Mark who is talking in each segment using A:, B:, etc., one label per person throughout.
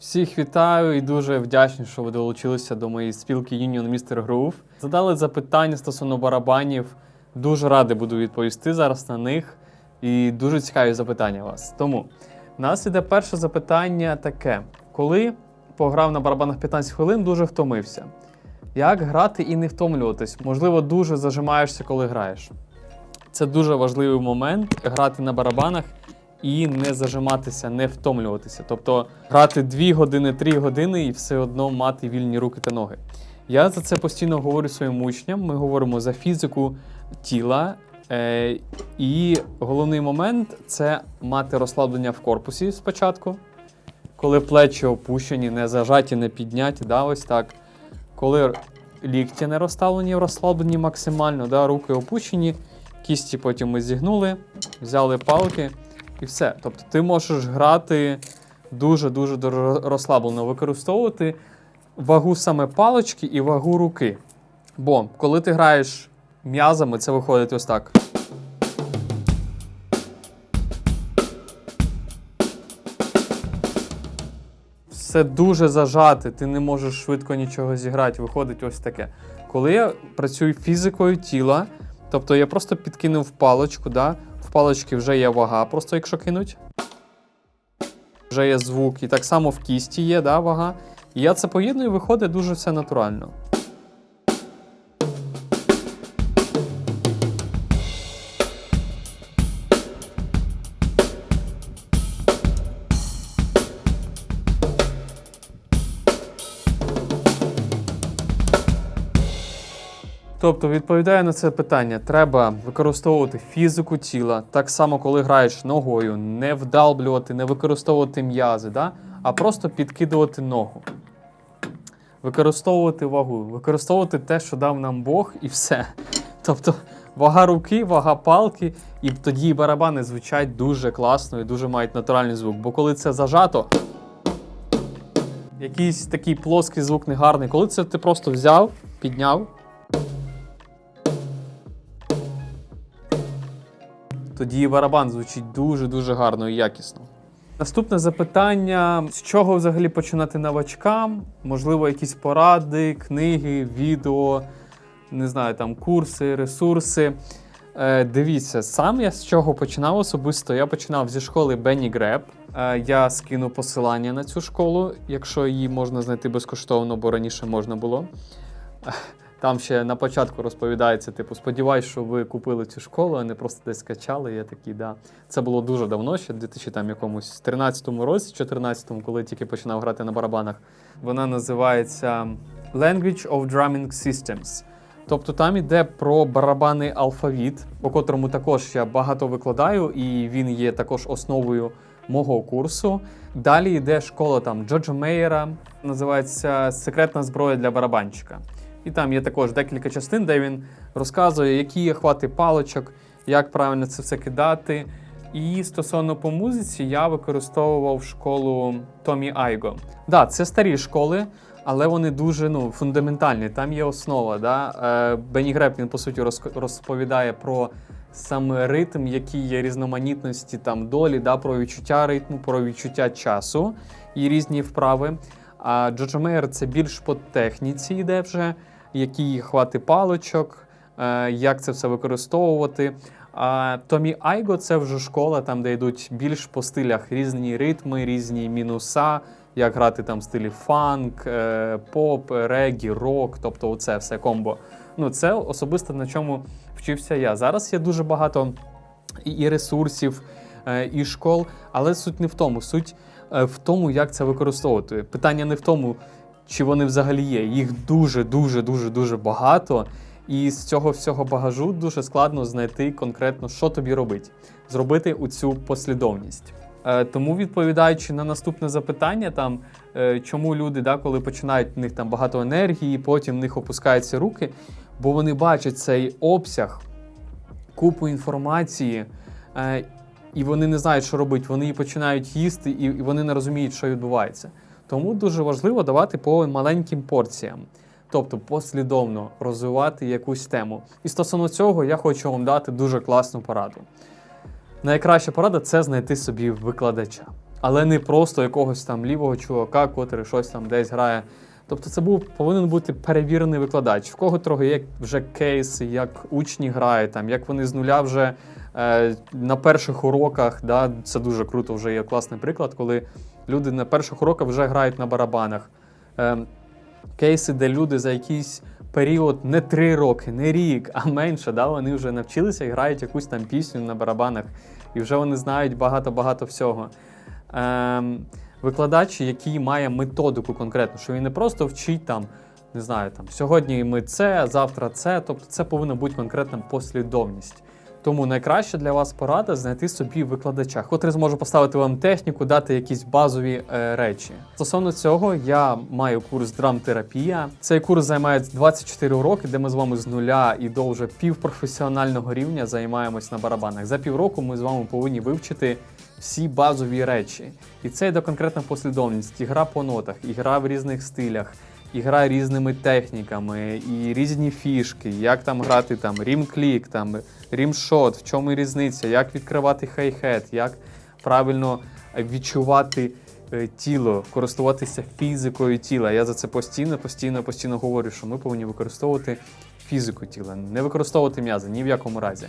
A: Всіх вітаю і дуже вдячний, що ви долучилися до моєї спілки Union Mr. Groove. Задали запитання стосовно барабанів. Дуже радий буду відповісти зараз на них. І дуже цікаві запитання у вас. Тому в нас іде перше запитання таке: коли пограв на барабанах 15 хвилин, дуже втомився. Як грати і не втомлюватись? Можливо, дуже зажимаєшся, коли граєш. Це дуже важливий момент грати на барабанах і не зажиматися, не втомлюватися. Тобто грати 2 години, 3 години і все одно мати вільні руки та ноги. Я за це постійно говорю своїм учням. Ми говоримо за фізику тіла. Е, і головний момент це мати розслаблення в корпусі спочатку, коли плечі опущені, не зажаті, не підняті. Да, ось так. Коли лікті не розставлені, розслаблені максимально, да, руки опущені, кісті потім ми зігнули, взяли палки і все. Тобто ти можеш грати дуже-дуже розслаблено, використовувати вагу саме палички і вагу руки. Бо коли ти граєш м'язами, це виходить ось так. Все дуже зажати, ти не можеш швидко нічого зіграти, виходить ось таке. Коли я працюю фізикою тіла, тобто я просто підкинув паличку, да? Палички вже є вага, просто якщо кинуть. Вже є звук, і так само в кісті є да, вага. І я це поєдную, виходить дуже все натурально. Тобто, відповідаю на це питання, треба використовувати фізику тіла, так само, коли граєш ногою, не вдалблювати, не використовувати м'язи, да? а просто підкидувати ногу. Використовувати вагу, використовувати те, що дав нам Бог, і все. Тобто вага руки, вага палки, і тоді барабани звучать дуже класно і дуже мають натуральний звук. Бо коли це зажато, якийсь такий плоский звук негарний, коли це ти просто взяв, підняв. Тоді барабан звучить дуже-дуже гарно і якісно. Наступне запитання: з чого взагалі починати новачкам? Можливо, якісь поради, книги, відео, не знаю, там курси, ресурси. Е, дивіться, сам я з чого починав особисто. Я починав зі школи Бенні Греб. Е, я скину посилання на цю школу, якщо її можна знайти безкоштовно, бо раніше можна було. Там ще на початку розповідається, типу, сподіваюсь, що ви купили цю школу, а не просто десь скачали. Я такий, да. Це було дуже давно, ще в 2000 там якомусь 13-му році, 14-му, коли тільки починав грати на барабанах. Вона називається Language of Drumming Systems. Тобто там йде про барабанний алфавіт, по котрому також я багато викладаю, і він є також основою мого курсу. Далі йде школа там Джоджо Мейера, називається Секретна зброя для барабанщика. І там є також декілька частин, де він розказує, які є хвати паличок, як правильно це все кидати. І стосовно по музиці, я використовував школу Томі Айго. Да, це старі школи, але вони дуже ну, фундаментальні. Там є основа. Да? Е, Бенні Греб, він по суті розповідає про саме ритм, які є різноманітності там долі, да, про відчуття ритму, про відчуття часу і різні вправи. А Джоджо Мейер це більш по техніці йде вже, які хвати паличок, е, як це все використовувати. А Томі Айго це вже школа, там, де йдуть більш по стилях різні ритми, різні мінуса, як грати там в стилі фанк, е, поп, регі, рок, тобто оце все комбо. Ну, це особисто на чому вчився я. Зараз є дуже багато і- ресурсів, е, і школ, але суть не в тому. Суть в тому, як це використовувати. Питання не в тому, чи вони взагалі є. Їх дуже, дуже, дуже, дуже багато. І з цього всього багажу дуже складно знайти конкретно, що тобі робити, зробити у цю послідовність. Е, тому, відповідаючи на наступне запитання, там е, чому люди, да, коли починають в них там багато енергії, потім в них опускаються руки, бо вони бачать цей обсяг, купу інформації, е, і вони не знають, що робити. Вони починають їсти, і вони не розуміють, що відбувається. Тому дуже важливо давати по маленьким порціям, тобто послідовно розвивати якусь тему. І стосовно цього я хочу вам дати дуже класну пораду. Найкраща порада це знайти собі викладача. але не просто якогось там лівого чувака, котрий щось там десь грає. Тобто це був повинен бути перевірений викладач, в кого трохи є вже кейси, як учні грають, там, як вони з нуля вже е, на перших уроках. Да, це дуже круто, вже є класний приклад, коли люди на перших уроках вже грають на барабанах. Е, кейси, де люди за якийсь період не три роки, не рік, а менше, да, вони вже навчилися і грають якусь там пісню на барабанах, і вже вони знають багато-багато всього. Ем, викладач, який має методику конкретну, що він не просто вчить там, не знаю, там сьогодні ми це, завтра це. Тобто це повинна бути конкретна послідовність. Тому найкраще для вас порада знайти собі викладача, котрий зможе поставити вам техніку, дати якісь базові е, речі. Стосовно цього, я маю курс драмтерапія. Цей курс займає 24 уроки, де ми з вами з нуля і до вже півпрофесіонального рівня займаємось на барабанах. За півроку ми з вами повинні вивчити всі базові речі. І це йде конкретна послідовність, і гра по нотах, і гра в різних стилях, і різними техніками, і різні фішки, як там грати там рім-клік, там рім-шот, в чому різниця, як відкривати хай-хет, як правильно відчувати е, тіло, користуватися фізикою тіла. Я за це постійно, постійно, постійно говорю, що ми повинні використовувати фізику тіла, не використовувати м'язи ні в якому разі.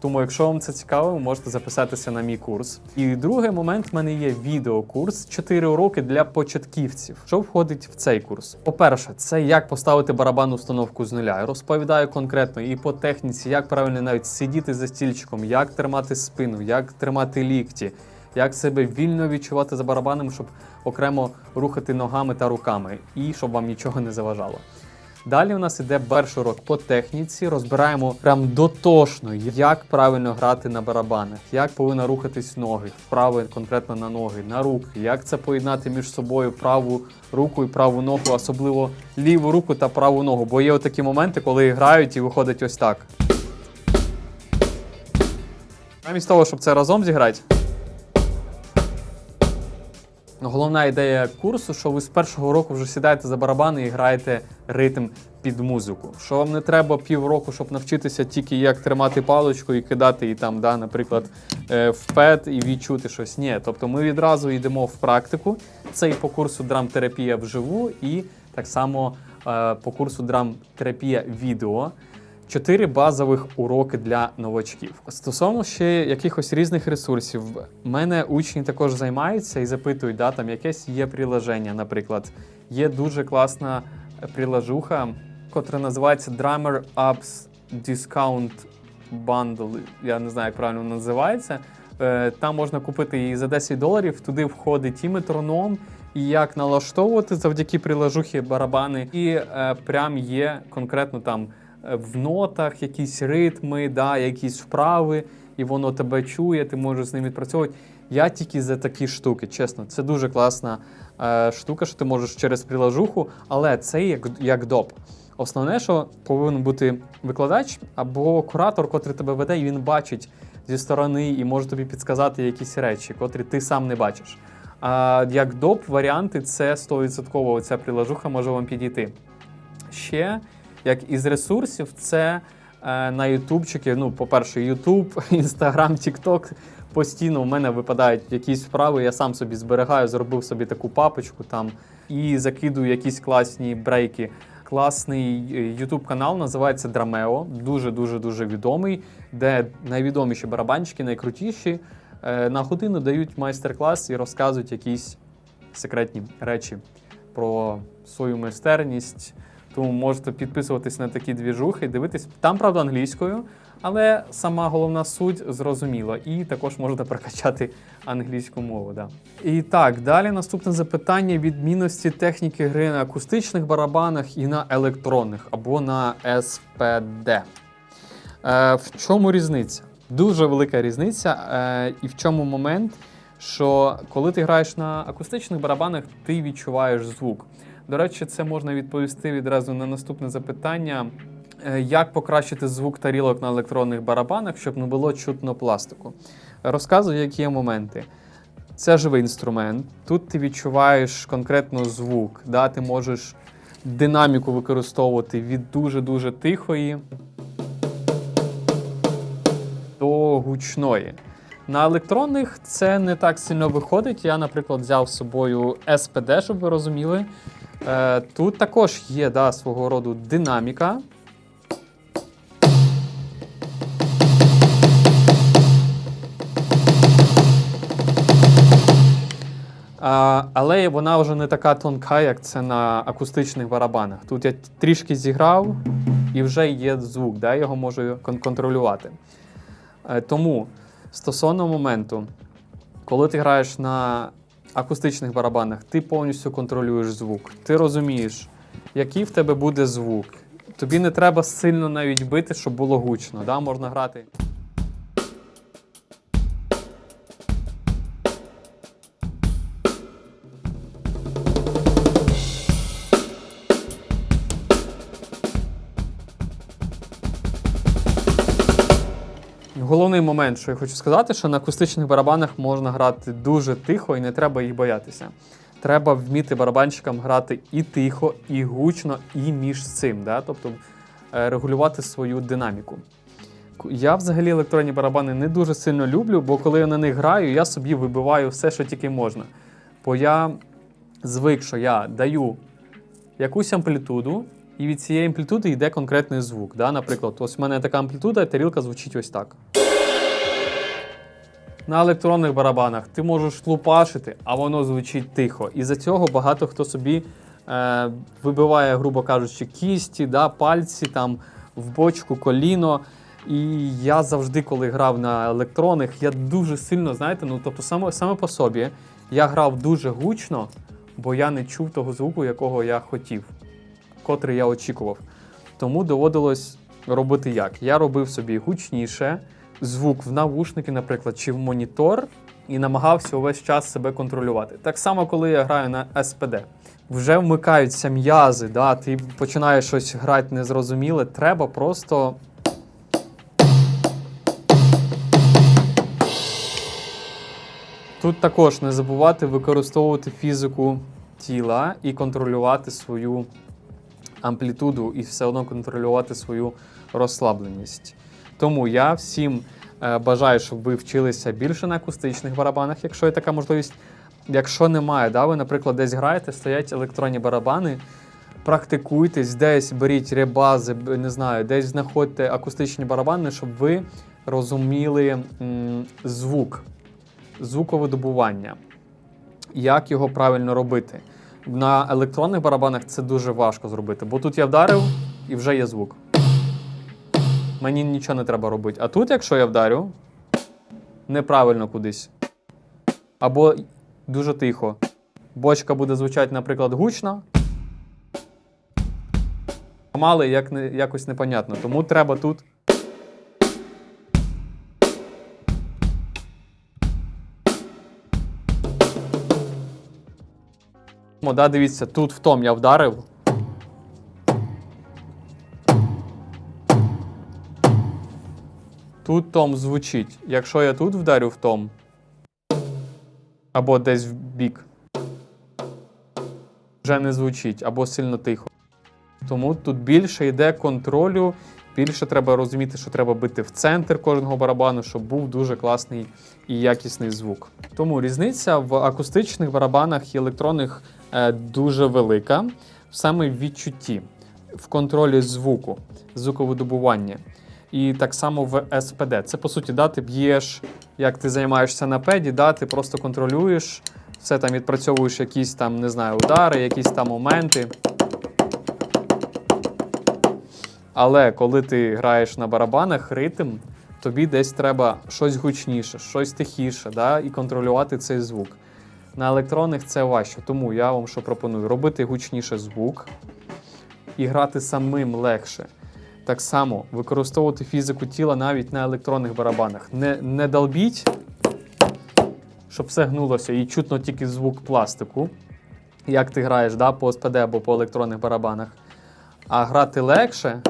A: Тому, якщо вам це цікаво, ви можете записатися на мій курс. І другий момент в мене є відеокурс 4 уроки для початківців. Що входить в цей курс? По-перше, це як поставити барабанну установку з нуля. Я розповідаю конкретно і по техніці, як правильно навіть сидіти за стільчиком, як тримати спину, як тримати лікті, як себе вільно відчувати за барабаном, щоб окремо рухати ногами та руками, і щоб вам нічого не заважало. Далі у нас іде перший урок по техніці. Розбираємо прям дотошно, як правильно грати на барабанах, як повинна рухатись ноги, вправи конкретно на ноги, на руки, як це поєднати між собою праву руку і праву ногу, особливо ліву руку та праву ногу. Бо є такі моменти, коли грають і виходить ось так. Замість того, щоб це разом зіграти. Ну, Головна ідея курсу, що ви з першого року вже сідаєте за барабани і граєте ритм під музику. Що вам не треба півроку, щоб навчитися тільки як тримати паличку і кидати її там, да, наприклад, е, в пет і відчути щось. Ні, тобто ми відразу йдемо в практику. Це і по курсу драмтерапія вживу, і так само е, по курсу драмтерапія відео. Чотири базових уроки для новачків. Стосовно ще якихось різних ресурсів, мене учні також займаються і запитують, да, там якесь є приложення, наприклад. Є дуже класна прилажуха, котра називається Drummer Apps Discount Bundle. Я не знаю, як правильно називається. Е, Там можна купити її за 10 доларів. Туди входить і метроном, і як налаштовувати завдяки прилажухі барабани. І е, прям є конкретно там в нотах якісь ритми, да, якісь вправи, і воно тебе чує, ти можеш з ним відпрацьовувати. Я тільки за такі штуки, чесно, це дуже класна е, штука, що ти можеш через прилажуху, але це як, як доп. Основне, що повинен бути викладач або куратор, котрий тебе веде, і він бачить зі сторони і може тобі підсказати якісь речі, котрі ти сам не бачиш. А як доп варіанти, це 100% ця прилажуха може вам підійти. Ще, як із ресурсів, це е, на ютубчики. Ну, по-перше, Ютуб, Інстаграм, Тікток. Постійно в мене випадають якісь вправи, я сам собі зберігаю, зробив собі таку папочку там і закидую якісь класні брейки. Класний YouTube канал називається Драмео, дуже дуже дуже відомий, де найвідоміші барабанщики, найкрутіші е, на годину дають майстер-клас і розказують якісь секретні речі про свою майстерність. Тому можете підписуватись на такі двіжухи, дивитись там, правда, англійською, але сама головна суть зрозуміла. І також можете прокачати англійську мову. Да. І так, далі наступне запитання: відмінності техніки гри на акустичних барабанах і на електронних або на СПД. Е, в чому різниця? Дуже велика різниця. Е, і в чому момент, що коли ти граєш на акустичних барабанах, ти відчуваєш звук. До речі, це можна відповісти відразу на наступне запитання. Е, Як покращити звук тарілок на електронних барабанах, щоб не було чутно пластику? Розказую, які є моменти. Це живий інструмент. Тут ти відчуваєш конкретно звук. Да? Ти можеш динаміку використовувати від дуже-дуже тихої до гучної. На електронних це не так сильно виходить. Я, наприклад, взяв з собою SPD, щоб ви розуміли. Е, тут також є да, свого роду динаміка. Але вона вже не така тонка, як це на акустичних барабанах. Тут я трішки зіграв і вже є звук, да, його можу кон- контролювати. Е, Тому стосовно моменту, коли ти граєш на акустичних барабанах, ти повністю контролюєш звук. Ти розумієш, який в тебе буде звук. Тобі не треба сильно навіть бити, щоб було гучно. Да? Можна грати. Головний момент, що я хочу сказати, що на акустичних барабанах можна грати дуже тихо і не треба їх боятися. Треба вміти барабанщикам грати і тихо, і гучно, і між цим, да? тобто е, регулювати свою динаміку. Я взагалі електронні барабани не дуже сильно люблю, бо коли я на них граю, я собі вибиваю все, що тільки можна. Бо я звик, що я даю якусь амплітуду, і від цієї амплітуди йде конкретний звук. Да? Наприклад, ось в мене така амплітуда, і тарілка звучить ось так. На електронних барабанах ти можеш лупашити, а воно звучить тихо. І за цього багато хто собі е, вибиває, грубо кажучи, кісті, да, пальці там в бочку, коліно. І я завжди, коли грав на електронних, я дуже сильно, знаєте, ну тобто саме, саме по собі я грав дуже гучно, бо я не чув того звуку, якого я хотів, котрий я очікував. Тому доводилось робити як? Я робив собі гучніше, звук в навушники, наприклад, чи в монітор, і намагався увесь час себе контролювати. Так само, коли я граю на SPD. Вже вмикаються м'язи, да, ти починаєш щось грати незрозуміле, треба просто. Тут також не забувати використовувати фізику тіла і контролювати свою амплітуду і все одно контролювати свою розслабленість. Тому я всім е, бажаю, щоб ви вчилися більше на акустичних барабанах, якщо є така можливість. Якщо немає, да, ви, наприклад, десь граєте, стоять електронні барабани, практикуйтесь, десь беріть ребази, не знаю, десь знаходьте акустичні барабани, щоб ви розуміли м, звук, звуковидобування, як його правильно робити. На електронних барабанах це дуже важко зробити, бо тут я вдарив і вже є звук. Мені нічого не треба робити. А тут, якщо я вдарю, неправильно кудись. Або дуже тихо. Бочка буде звучати, наприклад, гучно. Мали як якось непонятно. Тому треба тут. О, да, дивіться, тут в том я вдарив. Тут том звучить. Якщо я тут вдарю в том, або десь в бік, вже не звучить, або сильно тихо. Тому тут більше йде контролю, більше треба розуміти, що треба бити в центр кожного барабану, щоб був дуже класний і якісний звук. Тому різниця в акустичних барабанах і електронних е, дуже велика, саме в відчутті, в контролі звуку, звуковидобування. І так само в SPD. Це по суті, да, ти б'єш, як ти займаєшся на педі, да, ти просто контролюєш, все там відпрацьовуєш якісь там, не знаю, удари, якісь там моменти. Але коли ти граєш на барабанах ритм, тобі десь треба щось гучніше, щось тихіше, да, і контролювати цей звук. На електронних це важче, тому я вам що пропоную: робити гучніше звук і грати самим легше. Так само використовувати фізику тіла навіть на електронних барабанах. Не, не долбіть, щоб все гнулося і чутно тільки звук пластику, як ти граєш да, по СПД або по електронних барабанах. А грати легше,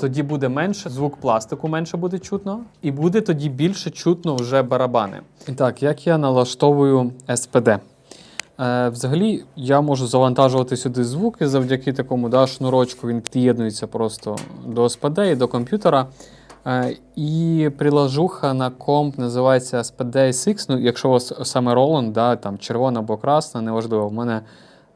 A: тоді буде менше, звук пластику менше буде чутно, і буде тоді більше чутно вже барабани. І так, як я налаштовую SPD? Е, взагалі, я можу завантажувати сюди звуки завдяки такому да, шнурочку. Він під'єднується просто до SPD і до комп'ютера. Е, І приложуха на комп називається SPD SX. Ну, якщо у вас саме Roland, да, там червона або красна, неважливо. У мене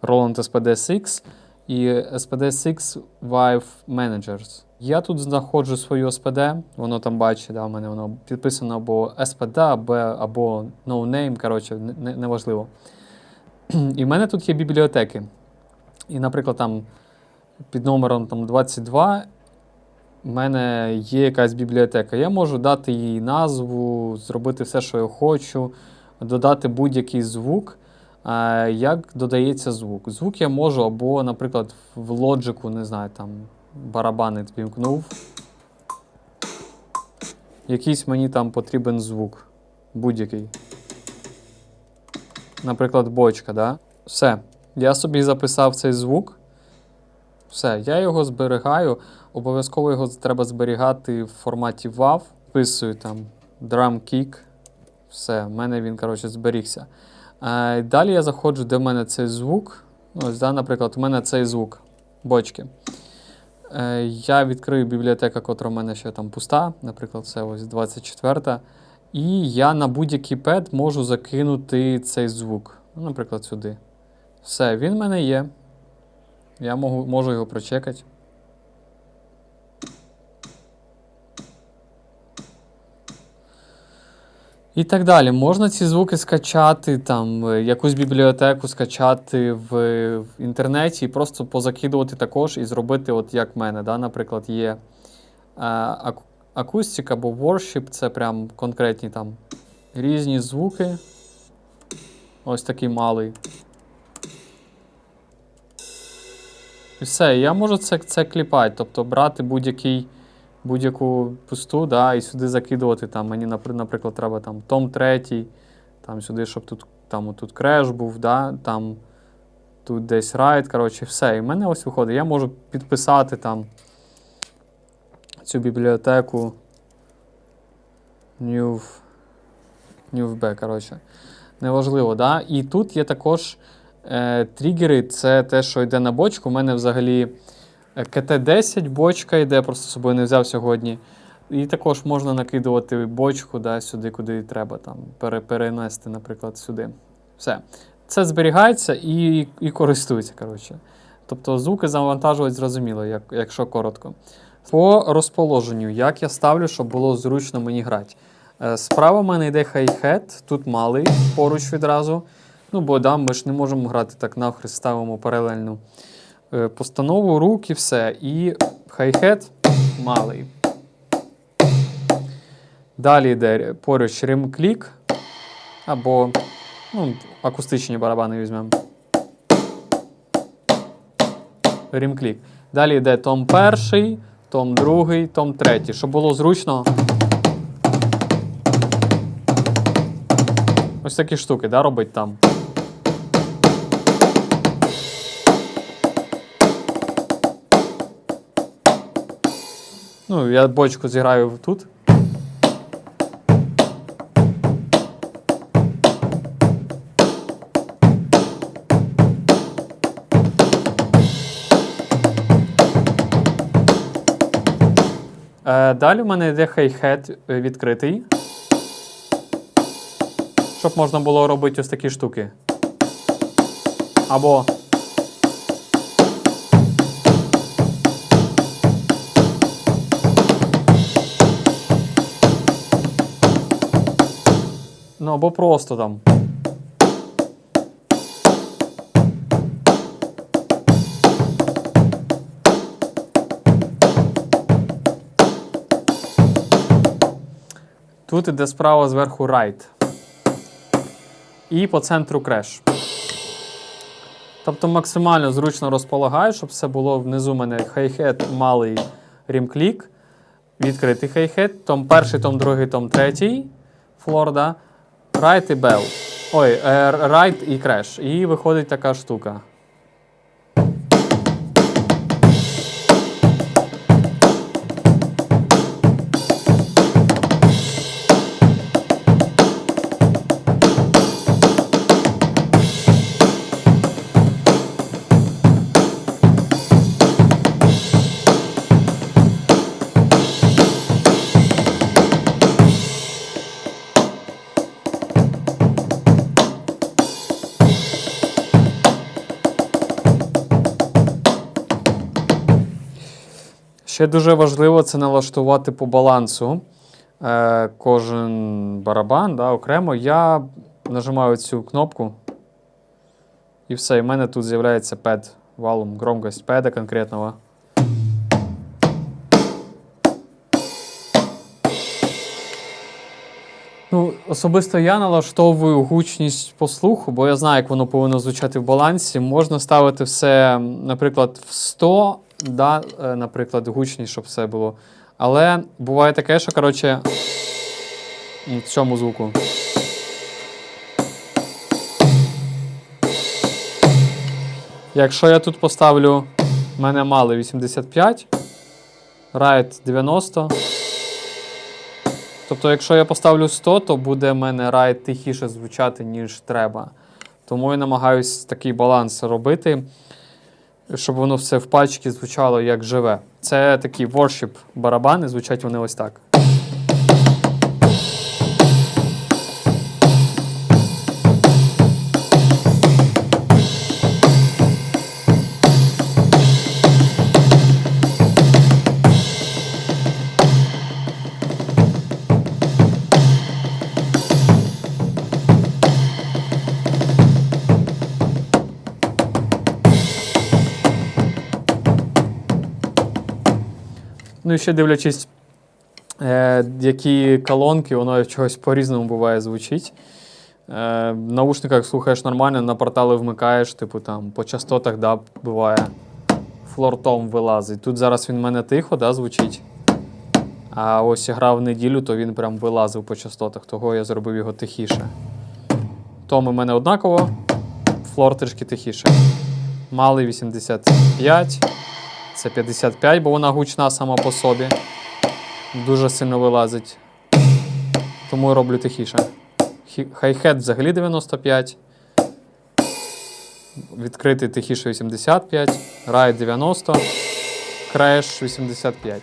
A: Roland SPD SX і SPD SX Vive Managers. Я тут знаходжу свою SPD, воно там бачить, да, у мене воно підписано або SPD, або, або no name, коротше, не- не- неважливо. І в мене тут є бібліотеки. І, наприклад, там під номером там, 22 в мене є якась бібліотека. Я можу дати їй назву, зробити все, що я хочу, додати будь-який звук. Е, Як додається звук? Звук я можу або, наприклад, в лоджику, не знаю, там барабани вімкнув. Якийсь мені там потрібен звук. Будь-який. Наприклад, бочка, да? Все. Я собі записав цей звук. Все, я його зберігаю. Обов'язково його треба зберігати в форматі WAV. Вписую там drum kick. Все, в мене він, коротше, зберігся. Е, далі я заходжу, де в мене цей звук. Ну, Ось, да, наприклад, у мене цей звук бочки. Е, я відкрию бібліотека, котра в мене ще там пуста. Наприклад, це ось 24. І я на будь-який пед можу закинути цей звук. Ну, наприклад, сюди. Все, він в мене є. Я можу його прочекати. І так далі. Можна ці звуки скачати, там, е, якусь бібліотеку скачати в, в інтернеті і просто позакидувати також і зробити, от як в мене. Да? Наприклад, є е, аку- акустик або worship, це прям конкретні там різні звуки. Ось такий малий. І все, я можу це, це кліпати, тобто брати будь-який, будь-яку пусту, да, і сюди закидувати. Там, мені, наприклад, треба там том третій, там сюди, щоб тут, там, тут креш був, да, там тут десь райд, коротше, все. І в мене ось виходить. Я можу підписати там цю бібліотеку New, NewB, коротше. Неважливо, да? І тут є також е, тригери, це те, що йде на бочку. У мене взагалі КТ-10 бочка йде, просто з собою не взяв сьогодні. І також можна накидувати бочку да, сюди, куди треба, там, перенести, наприклад, сюди. Все. Це зберігається і, і користується. коротше. Тобто звуки завантажувати зрозуміло, як, якщо коротко. По розположенню, як я ставлю, щоб було зручно мені грати. Е, Справа в мене йде хай-хет, тут малий поруч відразу. Ну, бо да, ми ж не можемо грати так навхрест, ставимо паралельну постанову, рук і все. І хай-хет малий. Далі йде поруч рим-клік. Або ну, акустичні барабани візьмемо. Рім-клік. Далі йде том перший, том другий, том третій. Щоб було зручно. Ось такі штуки, да, робить там. Ну, я бочку зіграю тут. Е, далі в мене йде хай-хет е, відкритий. Щоб можна було робити ось такі штуки. Або. Або просто там. Тут іде справа зверху right. І по центру креш. Тобто максимально зручно розполагаю, щоб все було внизу у мене хай-хет, малий рімклік, відкритий хай-хет, том перший, том другий, том третій, флорда, райт і бел. Ой, е, райт і креш. І виходить така штука. Ще дуже важливо це налаштувати по балансу. Е, кожен барабан да, окремо. Я нажимаю цю кнопку. І все, і в мене тут з'являється пед валом, громкость педа конкретного. Ну, особисто я налаштовую гучність по слуху, бо я знаю, як воно повинно звучати в балансі. Можна ставити все, наприклад, в 100, да, е, наприклад, гучність, щоб все було. Але буває таке, що, коротше, в цьому звуку. Якщо я тут поставлю, в мене мали 85, райт 90. Тобто, якщо я поставлю 100, то буде в мене райт тихіше звучати, ніж треба. Тому я намагаюся такий баланс робити, щоб воно все в пачці звучало як живе. Це такі воршіп барабани, звучать вони ось так. Ну і ще дивлячись, е, які колонки, воно чогось по-різному буває звучить. Е, в наушниках слухаєш нормально, на портали вмикаєш, типу там по частотах, да, буває флортом вилазить. Тут зараз він в мене тихо, да, звучить. А ось я грав неділю, то він прям вилазив по частотах, того я зробив його тихіше. Том у мене однаково, флор трішки тихіше. Малий 85. Це 55, бо вона гучна сама по собі. Дуже сильно вилазить. Тому я роблю тихіше. Хі- Хай-хет взагалі 95. Відкритий тихіше 85. рай 90. Креш 85.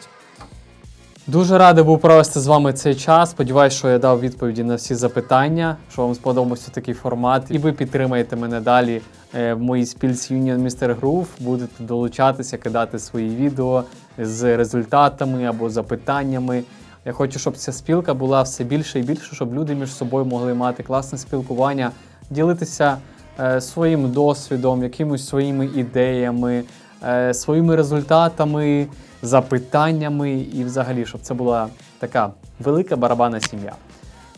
A: Дуже радий був провести з вами цей час. Сподіваюсь, що я дав відповіді на всі запитання, що вам сподобався такий формат, і ви підтримаєте мене далі е, в моїй спільці Union Mr. Groove. Будете долучатися, кидати свої відео з результатами або запитаннями. Я хочу, щоб ця спілка була все більше і більше, щоб люди між собою могли мати класне спілкування, ділитися е, своїм досвідом, якимось своїми ідеями, е, своїми результатами, запитаннями і взагалі, щоб це була така велика барабанна сім'я.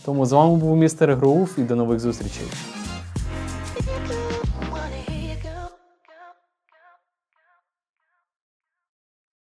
A: Тому з вами був містер Грув і до нових зустрічей.